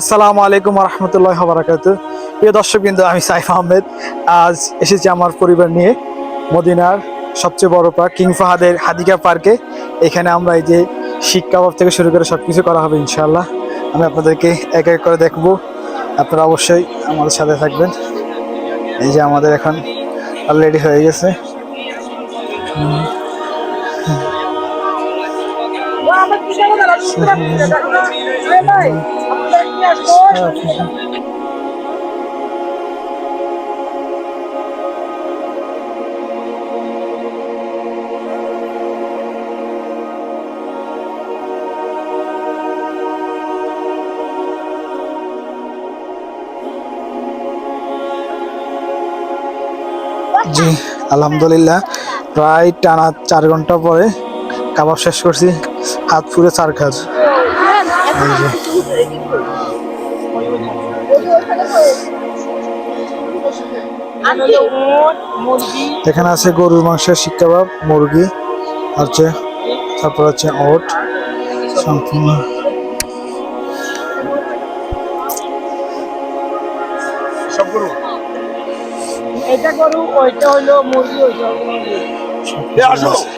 আসসালামু আলাইকুম রহমতুল্লাহ বারাকাত প্রিয় দর্শক বিন্দু আমি সাইফ আহমেদ। আজ এসেছি আমার পরিবার নিয়ে মদিনার সবচেয়ে বড় পার্ক কিং ফাহাদের হাদিকা পার্কে। এখানে আমরা এই যে শিক কাবাব থেকে শুরু করে সব কিছু করা হবে ইনশাল্লাহ আমি আপনাদেরকে এক এক করে দেখব। আপনারা অবশ্যই আমাদের সাথে থাকবেন। এই যে আমাদের এখন অলরেডি হয়ে গেছে। জি আলহামদুলিল্লাহ। প্রায় টানা চার ঘণ্টা পরে কাবাব শেষ করছি। হাত পুরে চার কাজ। এখানে আছে গরুর মাংসের শিক কাবাব মুরগি হচ্ছে তারপর আছে ওট সম্পূর্ণ এটা করু ওইটা হলো মুরগি ওইটা হলো মুরগি। আছে।